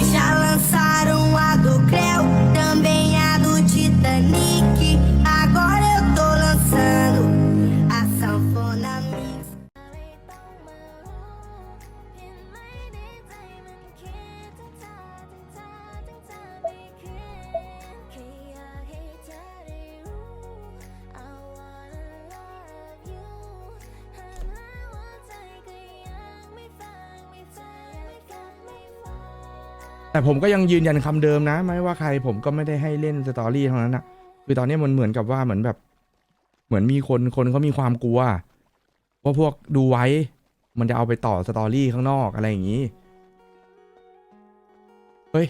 wish I ผมก็ยังยืนยันคำเดิมนะ ไม่ว่าใครผมก็ไม่ได้ให้เล่นสตอรี่เท่านั้นนะคือตอนนี้มันเหมือนกับว่าเหมือนแบบ เหมือนมีคนคนเขามีความกลัวว่าพวกดูไว้ มันจะเอาไปต่อสตอรี่ข้างนอกอะไรอย่างนี้ เฮ้ย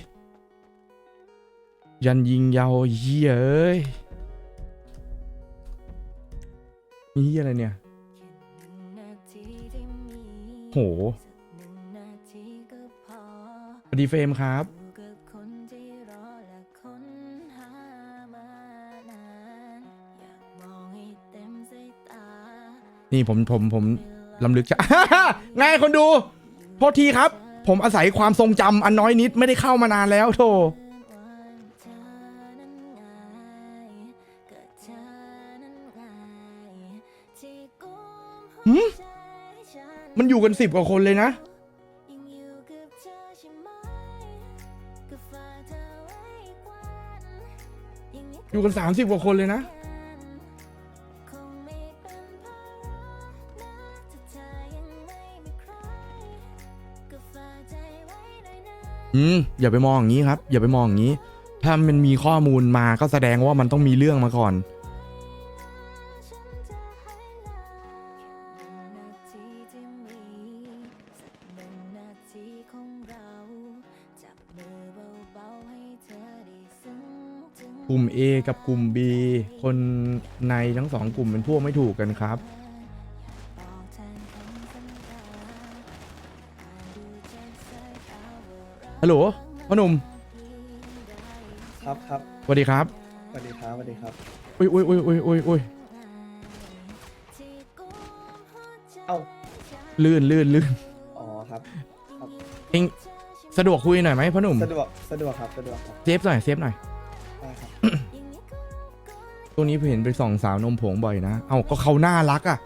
ยันยิงยาวเหี้ยเอ้ยนี่อะไรเนี่ย โห สวัสดีเฟรมครับ นี่ผมผมผมลำลึกจะ ไงคนดู โทษทีครับ ผมอาศัยความทรงจำอันน้อยนิดไม่ได้เข้ามานานแล้วโธ่หืมมันอยู่กันสิบกว่าคนเลยนะ อยู่กันสามสิบกว่าคนเลยนะ อืม อย่าไปมองอย่างนี้ครับ อย่าไปมองอย่างนี้ ถ้ามันมีข้อมูลมาก็แสดงว่ามันต้องมีเรื่องมาก่อน กลุ่ม A กับกลุ่ม B คนในทั้งสองกลุ่มเป็นพวกไม่ถูกกันครับ ฮัลโหลพ่อหนุ่มครับครับสวัสดีครับสวัสดีครับสวัสดีครับ อุ้ยอุ้ยอุ้ยอุ้ยอุ้ยอุ้ยเอ้าลื่นลื่นลื่นอ๋อครับเองสะดวกคุยหน่อยไหมพ่อหนุ่ม สะดวกสะดวกครับสะดวกครับ เซฟหน่อย เซฟหน่อย ได้ครับ ตัวนี้เห็นไปส่องสาวนมผงบ่อยนะ เอ้าก็เขาน่ารักอะ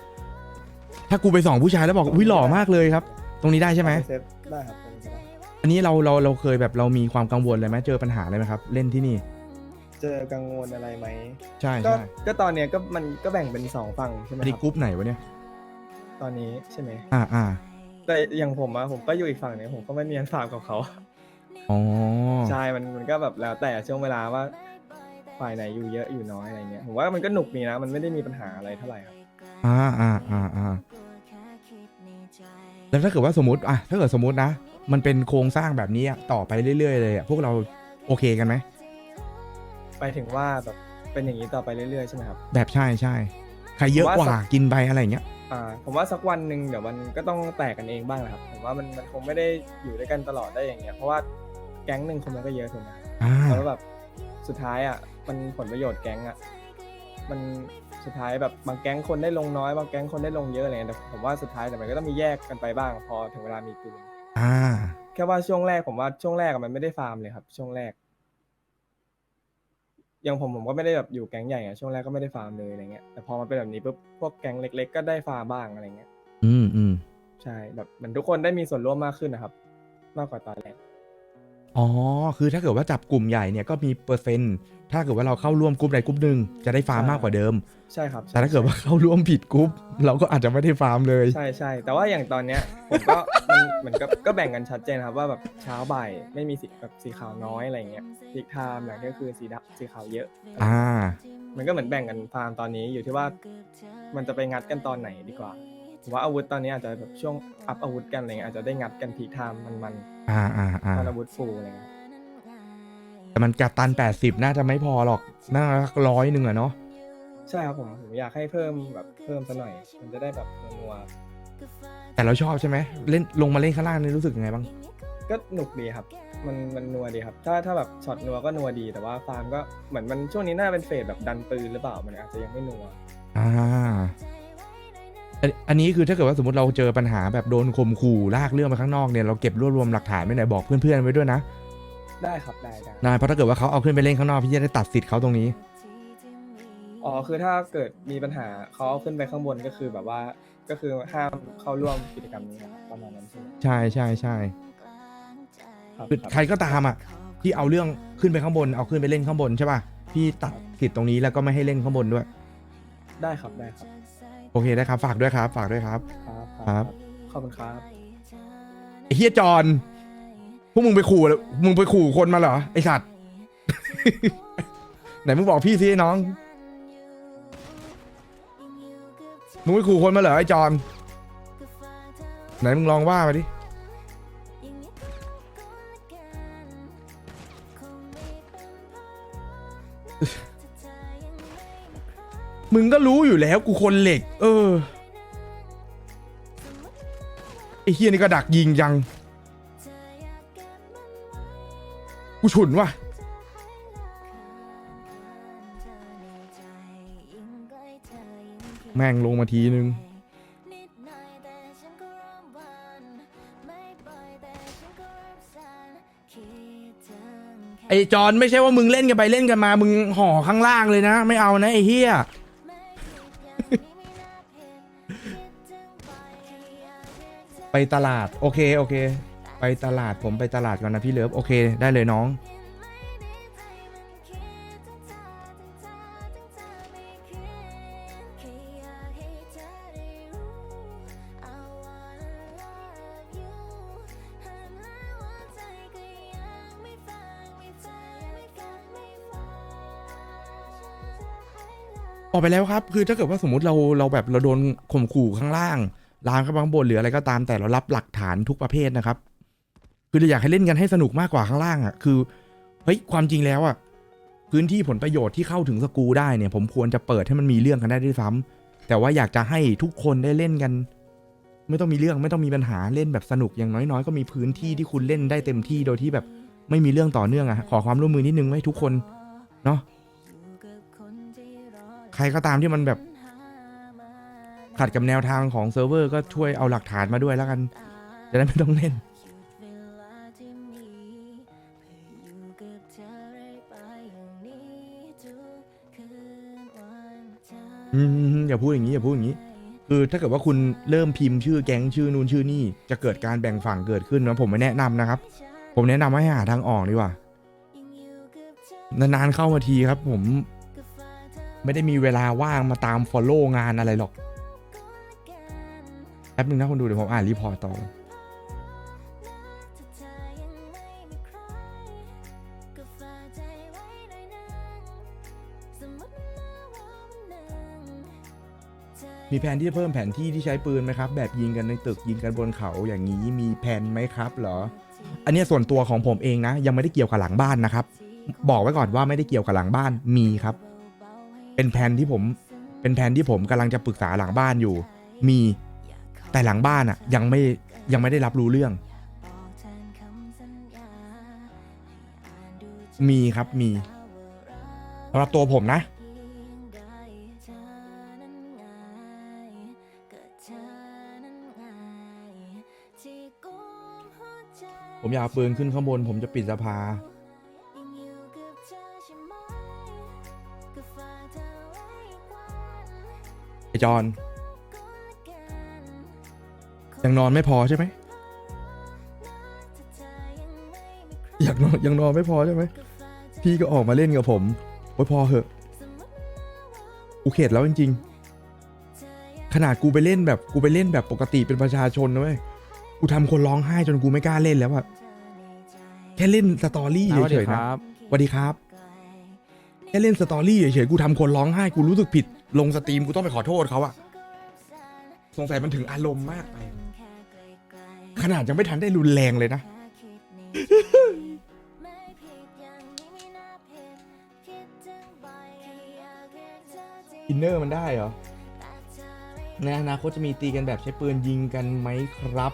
ถ้ากูไปส่องผู้ชายแล้วบอกอุ้ยหล่อมากเลยครับ ตรงนี้ได้ใช่ไหมเซฟได้ครับตรงนี้ก็ได้อันนี้เราเราเราเคยแบบเรามีความกังวลอะไรไหมเจอปัญหาอะไรไหมครับ เล่นที่นี่ เจอกังวลอะไรไหมใช่ก็ใช่ก็ตอนเนี้ยก็มันก็แบ่งเป็นสองฝั่งใช่ไหมอันนี้ครับกรุ๊ปไหนวะเนี่ย ตอนนี้ใช่ไหมอ่าอ่าแต่อย่างผมอะผมก็อยู่อีกฝั่งหนึงผมก็ไม่มีอันฝากกับเขา อ๋อ ใช่ มันมันก็แบบแล้วแต่ช่วงเวลาว่า ฝ่ายไหนอยู่เยอะอยู่น้อยอะไรเงี้ยผมว่ามันก็หนุกดีนะ มันไม่ได้มีปัญหาอะไรเท่าไหร่ครับอ่าอ่าอ่าอ่าแล้วถ้าเกิดว่าสมมติอะถ้าเกิดสมมตินะ มันเป็นโครงสร้างแบบนี้อะต่อไปเรื่อยๆเลยอะพวกเราโอเคกันไหมไปถึงว่าแบบเป็นอย่างนี้ต่อไปเรื่อยๆใช่ไหมครับ แบบใช่ใช่ใครเยอะกว่าว่าสักกินไปอะไรอย่างเงี้ย อ่า ผมว่าสักวันหนึ่งเดี๋ยวมันก็ต้องแตกกันเองบ้างแหละครับ ผมว่ามันมันคงไม่ได้อยู่ด้วยกันตลอดได้อย่างเงี้ย เพราะว่าแก๊งหนึ่งคนมันก็เยอะถูกไหมอ่า แล้วแบบ สุดท้ายอะมันผลประโยชน์แก๊งอะมันสุดท้ายแบบบางแก๊งคนได้ลงน้อยบางแก๊งคนได้ลงเยอะอะไรเงี้ยแต่ผมว่าสุดท้ายแต่มันก็ต้องมีแยกกันไปบ้าง พอถึงเวลามีปืนอ่า แค่ว่าช่วงแรกผมว่าช่วงแรกอะมันไม่ได้ฟาร์มเลยครับ ช่วงแรกอย่างผมผมก็ไม่ได้แบบอยู่แก๊งใหญ่อะช่วงแรกก็ไม่ได้ฟาร์มเลยอะไรเงี้ยแต่พอมาเป็นแบบนี้ปุ๊บพวกแก๊งเล็ก ๆ ก็ได้ฟาร์มบ้างอะไรเงี้ยอืมอืมใช่แบบเหมือนทุกคนได้มีส่วนร่วมมากขึ้นนะครับ มากกว่าตอนแรก อ๋อ คือถ้าเกิดว่าจับกลุ่มใหญ่เนี่ยก็มีเปอร์เซ็นต์ถ้าเกิดว่าเราเข้าร่วมกลุ่มใดกลุ่มหนึ่งจะได้ฟาร์มมากกว่าเดิม ใช่ครับแต่ถ้าเกิดว่าเข้าร่วมผิดกลุ่มเราก็อาจจะไม่ได้ฟาร์มเลย ใช่ใช่แต่ว่าอย่างตอนเนี้ยผมก็มันเหมือนกับก็แบ่งกันชัดเจนครับว่าแบบเช้าบ่ายไม่มีสีแบบสีขาวน้อยอะไรเงี้ยพีคไทม์หลังก็คือสีดำสีขาวเยอะ อ่า มันก็เหมือนแบ่งกันฟาร์มตอนนี้อยู่ที่ว่า มันจะไปงัดกันตอนไหนดีกว่า ผมว่าอาวุธตอนนี้อาจจะแบบช่วงอัพอาวุธกันอะไรเงี้ยอาจจะได้งัดกันพีคไทม์มันอ่าอ่าอ่าๆตอนอาวุธฟูลอะไรเงี้ย แต่มันกัดตัน 80 น่าจะไม่พอหรอก น่าร้อยหนึ่งอะเนาะ ใช่ครับผมผมอยากให้เพิ่มแบบเพิ่มซะหน่อย มันจะได้แบบนัวแต่เราชอบใช่ไหม เล่นลงมาเล่นข้างล่างนี่รู้สึกยังไงบ้าง ๆก็หนุกดีครับ มันมันนัวดีครับ ถ้าถ้าแบบช็อตนัวก็นัวดี แต่ว่าฟาร์มก็เหมือนมันช่วงนี้น่าเป็นเฟสแบบดันปืนหรือเปล่า มันอาจจะยังไม่นัว อ่า อันอันนี้คือถ้าเกิดว่าสมมติเราเจอปัญหาแบบโดนข่มขู่ลากเรื่องไปข้างนอกเนี่ยเราเก็บรวบรวมหลักฐานไว้ไหนอยบอกเพื่อนๆไว้ด้วยนะได้ครับได้ได้นายเพราะถ้าเกิดว่าเขาเอาขึ้นไปเล่นข้างนอกพี่จะได้ตัดสิทธิ์เขาตรงนี้ อ๋อคือถ้าเกิดมีปัญหาเขาเอาขึ้นไปข้างบนก็คือแบบว่าก็คือห้ามเข้าร่วมกิจกรรมนี้ครับประมาณนั้นใช่ไหมใช่ใช่ใช่ครับคือครับใครก็ตามอะที่เอาเรื่องขึ้นไปข้างบนเอาขึ้นไปเล่นข้างบนใช่ป่ะพี่ตัดสิทธิ์ตรงนี้แล้วก็ไม่ให้เล่นข้างบนด้วย ได้ครับได้ครับ โอเคได้ครับ ฝากด้วยครับ ฝากด้วยครับ ครับครับ ขอบคุณครับ ไอ้เฮียจอนพวกมึงไปขู่เหรอมึงไปขู่คนมาเหรอ ไอสัตว์ ไหนมึงบอกพี่สิไอ้น้อง มึงไปขู่คนมาเหรอไอ้จอนไหนมึงลองว่ามาดิ มึงก็รู้อยู่แล้วกูคนเหล็ก เออไอ้เฮียนี่ก็ดักยิงจัง กูฉุนว่ะแม่งลงมาทีนึง ไอจอนไม่ใช่ว่ามึงเล่นกันไปเล่นกันมา มึงห่อข้างล่างเลยนะ ไม่เอานะไอเฮีย ไปตลาด โอเคโอเค ไปตลาดผมไปตลาดก่อนนะพี่เลิฟโอเคได้เลยน้อง ออกไปแล้วครับ คือถ้าเกิดว่าสมมติเราเราแบบเราโดนข่มขู่ข้างล่าง ลามข้างบนหรืออะไรก็ตามแต่เรารับหลักฐานทุกประเภทนะครับ คือเราอยากให้เล่นกันให้สนุกมากกว่าข้างล่างอะคือเฮ้ยความจริงแล้วอะพื้นที่ผลประโยชน์ที่เข้าถึงสกูได้เนี่ย ผมควรจะเปิดให้มันมีเรื่องกันได้ด้วยซ้ำแต่ว่าอยากจะให้ทุกคนได้เล่นกัน ไม่ต้องมีเรื่องไม่ต้องมีปัญหาเล่นแบบสนุกอย่างน้อยๆ ก็มีพื้นที่ที่คุณเล่นได้เต็มที่โดยที่แบบไม่มีเรื่องต่อเนื่องอะขอความร่วมมือนิดนึงไว้ทุกคนเนาะใครก็ตามที่มันแบบ ขัดกับแนวทางของเซิร์ฟเวอร์ก็ช่วยเอาหลักฐานมาด้วยแล้วกัน จะได้ไม่ต้องเล่น อืมอย่าพูดอย่างนี้อย่าพูดอย่างนี้ คือถ้าเกิดว่าคุณเริ่มพิมพ์ชื่อแก๊งชื่อนู่นชื่อนี่ จะเกิดการแบ่งฝั่งเกิดขึ้นนะผมไม่แนะนำนะครับ ผมแนะนำให้หาทางออกดีกว่านานๆเข้ามาทีครับ ผม ไม่ได้มีเวลาว่างมาตาม follow งานอะไรหรอก แป๊บนึงนะคนดูเดี๋ยวผมอ่านรีพอร์ตต่อมีแผนที่จะเพิ่มแผนที่ที่ใช้ปืนไหมครับ แบบยิงกันในตึกยิงกันบนเขาอย่างนี้มีแผนไหมครับเหรอ อันนี้ส่วนตัวของผมเองนะ ยังไม่ได้เกี่ยวกับหลังบ้านนะครับ บอกไว้ก่อนว่าไม่ได้เกี่ยวกับหลังบ้านมีครับ เป็นแผนที่ผม เป็นแผนที่ผมกำลังจะปรึกษาหลังบ้านอยู่ มี แต่หลังบ้านอะยังไม่ยังไม่ได้รับรู้เรื่อง มีครับมีสำหรับตัวผมนะ ผมอยากปืนขึ้นข้างบน ผมจะปิดสภาไอจอน ยังนอนไม่พอใช่ไหมอยากนอนยังนอนไม่พอใช่ไหมพี่ก็ออกมาเล่นกับผมโอ้ยพอเหอะกูเข็ดแล้วจริงๆ ขนาดกูไปเล่นแบบกูไปเล่นแบบปกติเป็นประชาชนนะเว้ยกูทำคนร้องไห้จนกูไม่กล้าเล่นแล้วอะแค่เล่นสตอรี่เฉยๆนะสวัสดีครับ แค่เล่นสตอรี่เฉยๆกูทำคนร้องไห้กูรู้สึกผิด ลงสตรีมกูต้องไปขอโทษเขาอะสงสัยมันถึงอารมณ์มากไป ขนาดยังไม่ทันได้รุนแรงเลยนะ อินเนอร์มันได้เหรอ ในอนาคตจะมีตีกันแบบใช้ปืนยิงกันไหมครับ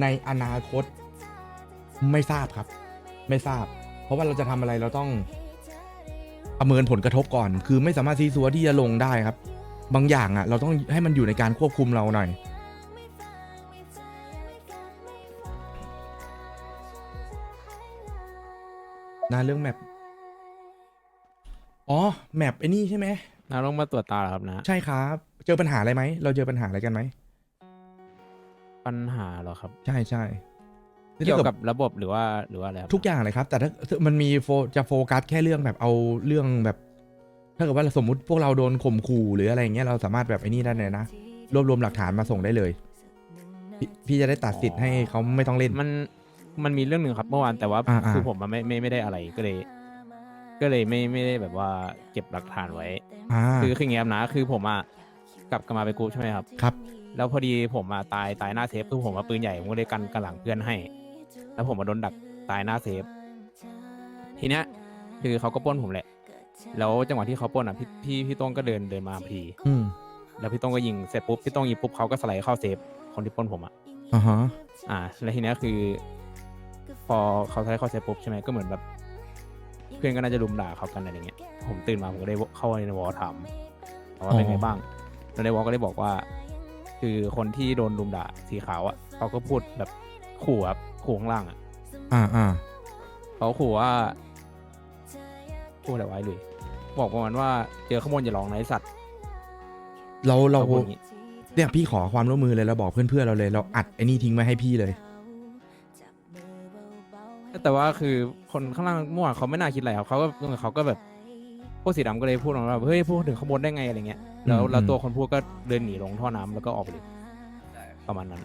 ในอนาคต ไม่ทราบครับ ไม่ทราบ เพราะว่าเราจะทำอะไรเราต้องประเมินผลกระทบก่อน คือไม่สามารถซีซัวที่จะลงได้ครับ บางอย่างอะ เราต้องให้มันอยู่ในการควบคุมเราหน่อย นะเรื่องแมปอ๋อแมปไอ้นี่ใช่ไหมนาลงมาตรวจตาเหรอครับนะ ใช่ครับ เจอปัญหาอะไรไหมเราเจอปัญหาอะไรกันไหมปัญหาเหรอครับ ใช่ใช่เกี่ยวกับระบบหรือว่าหรือว่าอะไรครับทุกอย่างเลยครับ แต่ถ้ามันมีโฟจะโฟกัสแค่เรื่องแบบเอาเรื่องแบบ ถ้าเกิดว่าสมมุติพวกเราโดนข่มขู่หรืออะไรอย่างเงี้ยเราสามารถแบบไอ้นี่ได้เลยนะรวบรวมหลักฐานมาส่งได้เลยพพี่จะได้ตัดสิทธิ์ให้เขาไม่ต้องเล่นมัน มันมีเรื่องหนึ่งครับเมื่อวานแต่ว่าอ่าอ่าคือผมอะไม่ไม่ไม่ได้อะไรก็เลย ก็เลยไม่ไม่ได้แบบว่าเก็บหลักฐานไว้ อ่าคือคืออย่างเงี้ยครับนะคือผมอะกลับกันมาไปกูใช่ไหมครับ ครับ แล้วพอดีผมอะตายตายหน้าเซฟคือผมมาปืนใหญ่ผมก็เลยกันกันหลังเพื่อนให้ แล้วผมมาโดนดักตายหน้าเซฟ ทีเนี้ยคือเขาก็ปล้นผมแหละ แล้วจังหวะที่เขาปล้นอะพี่พี่พี่โต้งก็เดินเดินมาพอดีอืมแล้วพี่โต้งก็ยิงเสร็จปุ๊บพี่โต้งยิงปุ๊บเขาก็สไลด์เข้าเซฟคนที่ปล้นผมอะ อ่าฮะ อ่าแล้วทีเนี้ยคือ พอเขาสไลด์เข้าเซฟปุ๊บใช่ไหมก็เหมือนแบบ เพื่อนก็น่าจะรุมด่าเขากันอะไรเงี้ยผมตื่นมาผมก็ได้เข้าในวอลถามว่าเป็นไงบ้างแล้วในวอลก็ได้บอกว่า คือคนที่โดนรุมด่าสีขาวอะเขาก็พูดแบบขู่ครับขู่ข้างล่างอะอ่าอ่าเขาขู่ว่าพูดอะไรไว้เลยบอกประมาณว่าเจอข้างบนอย่าลองนะไอสัตว์เราเราเขาพูดอย่างงี้เนี่ยพี่ขอความร่วมมือเลยเราบอกเพื่อนๆเราเลย เราอัดไอ้นี่ทิ้งไว้ให้พี่เลย แต่ว่าคือคนข้างล่างเมื่อวานเขาไม่น่าคิดอะไรครับเขาก็เขาก็แบบพวกสีดำก็เลยพูดออกมาว่าเฮ้ยพูดถึงข้างบนได้ไงอะไรเงี้ยแล้วอืมแล้วอืมตัวคนพูดก็เดินหนีลงท่อน้ำแล้วก็ออกไปเลยประมาณนั้น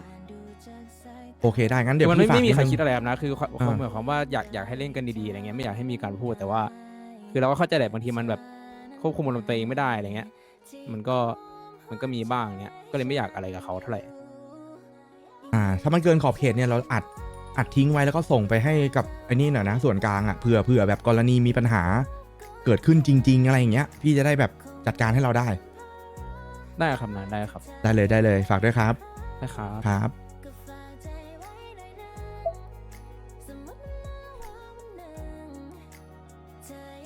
โอเคได้งั้นเดี๋ยวมันไม่พี่ฝากไม่มีใครนิดนึงคิดอะไรครับนะคือความอ่าความหมายความว่าอยากอยากให้เล่นกันดีๆอะไรเงี้ยไม่อยากให้มีการพูดแต่ว่า คือเราก็เข้าใจแหละบางทีมันแบบควบคุมอารมณ์ตัวเองไม่ได้อะไรเงี้ย มันก็มันก็มีบ้างเงี้ยก็เลยไม่อยากอะไรกับเขาเท่าไหร่อ่า ถ้ามันเกินขอบเขตเนี่ยเราอัด อัดทิ้งไว้แล้วก็ส่งไปให้กับไอ้นี่หน่อยนะส่วนกลางอะเผื่อเผื่อแบบกรณีมีปัญหาเกิดขึ้นจริง ๆ อะไรอย่างเงี้ย พี่จะได้แบบจัดการให้เราได้ ได้ครับนะได้ครับได้เลยได้เลยฝากด้วยครับได้ครับ ครับ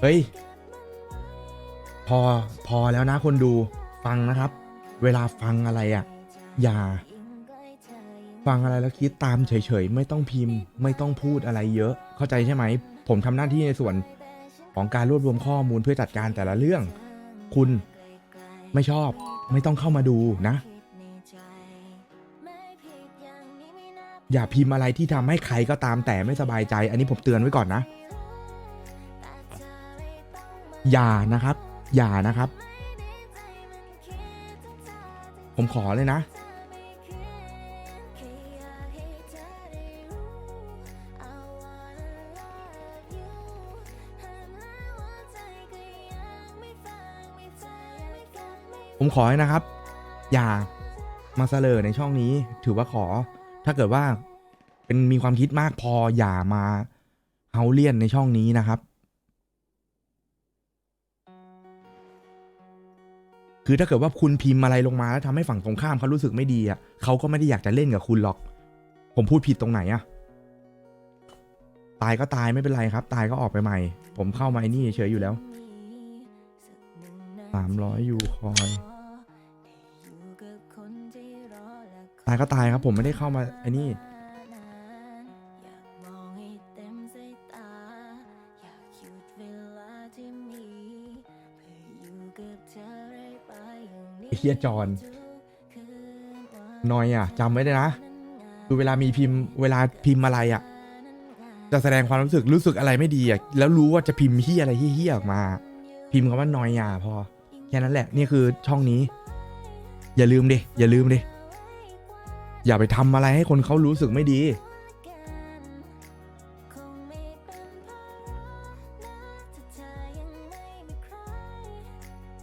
เฮ้ย พอพอแล้วนะคนดูฟังนะครับ เวลาฟังอะไรอะ่ะ อย่า ฟังอะไรแล้วคิดตามเฉยๆ ไม่ต้องพิมพ์ ไม่ต้องพูดอะไรเยอะ เข้าใจใช่ไหม ผมทำหน้าที่ในส่วนของการรวบรวมข้อมูลเพื่อจัดการแต่ละเรื่อง คุณไม่ชอบไม่ต้องเข้ามาดูนะ อย่าพิมพ์อะไรที่ทำให้ใครก็ตามแต่ไม่สบายใจ อันนี้ผมเตือนไว้ก่อนนะ อย่านะครับ อย่านะครับ ผมขอเลยนะ ผมขอเลยนะครับ อย่ามาเสลอในช่องนี้ ถือว่าขอ ถ้าเกิดว่าเป็นมีความคิดมากพออย่ามาเฮาเลียนในช่องนี้นะครับ คือถ้าเกิดว่าคุณพิมพ์อะไรลงมาแล้วทำให้ฝั่งตรงข้ามเขารู้สึกไม่ดีอะเขาก็ไม่ได้อยากจะเล่นกับคุณหรอก ผมพูดผิดตรงไหนอะตายก็ตายไม่เป็นไรครับ ตายก็ออกไปใหม่ ผมเข้ามาไอ้นี่เฉยอยู่แล้วสามร้อยยูคอยายก็ตายครับผมไม่ได้เข้ามาไอ้นี่เฮียจอนนอยอะจำไว้เลยนะคือเวลามีพิมพ์เวลาพิมพ์อะไรอะ จะแสดงความรู้สึกรู้สึกอะไรไม่ดีอะแล้วรู้ว่าจะพิมพ์เฮียอะไรเฮียออกมา พิมพ์คำว่านอยอะพอแค่นั้นแหละนี่คือช่องนี้ อย่าลืมดิอย่าลืมดิ อย่าไปทำอะไรให้คนเขารู้สึกไม่ดี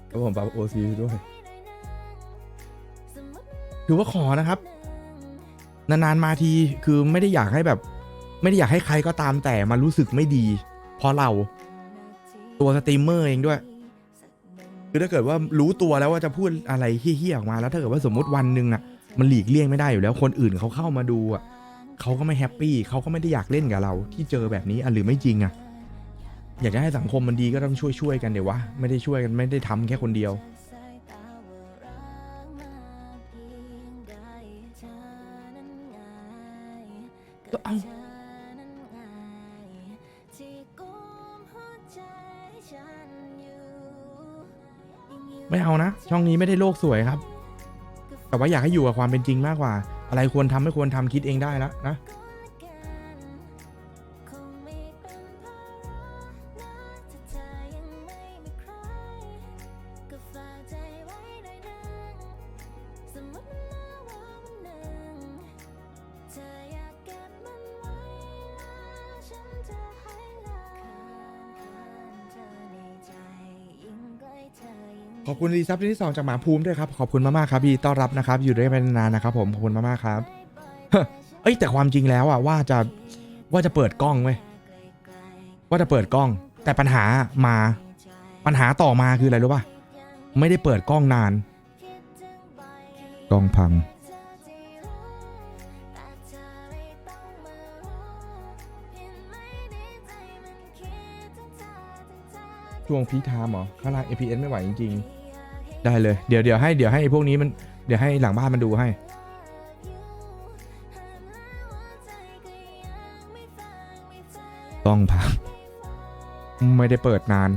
แล้วผมปรับโอซีด้วย ถือว่าขอนะครับ นาน ๆ มาทีคือไม่ได้อยากให้แบบ ไม่ได้อยากให้ใครก็ตามแต่มารู้สึกไม่ดี เพราะเราตัวสตรีมเมอร์เองด้วย คือถ้าเกิดว่ารู้ตัวแล้วว่าจะพูดอะไรเฮี้ยๆออกมาแล้วถ้าเกิดว่าสมมติวันหนึ่งอะ มันหลีกเลี่ยงไม่ได้อยู่แล้ว คนอื่นเขาเข้ามาดูอะเขาก็ไม่แฮปปี้เขาก็ไม่ได้อยากเล่นกับเรา ที่เจอแบบนี้อะหรือไม่จริงอะอยากจะให้สังคมมันดีก็ต้องช่วยช่วยๆกันเดี๋ยววะไม่ได้ช่วยกันไม่ได้ทำแค่คนเดียว ก็เอาไม่เอานะ ช่องนี้ไม่ได้โลกสวยครับ แต่ว่าอยากให้อยู่กับความเป็นจริงมากกว่า อะไรควรทำไม่ควรทำคิดเองได้แล้วนะ ขอบคุณรีซับที่สองจากหมาภูมิด้วยครับ ขอบคุณมากๆครับพี่ต้อนรับนะครับ อยู่ด้วยกันนานนะครับ ผมขอบคุณมากๆครับเอ้ยแต่ความจริงแล้วอะว่าจะว่าจะเปิดกล้องเว้ยว่าจะเปิดกล้อง แต่ปัญหามาปัญหาต่อมาคืออะไรรู้ป่ะไม่ได้เปิดกล้องนาน กล้องพังช่วงพีคไทม์เหรอข้างล่าง APS ไม่ไหวจริงๆ ได้เลยเดี๋ยวเดี๋ยวให้เดี๋ยวให้พวกนี้มันเดี๋ยวให้หลังบ้านมันดูให้ ต้องพังไม่ได้เปิดนาน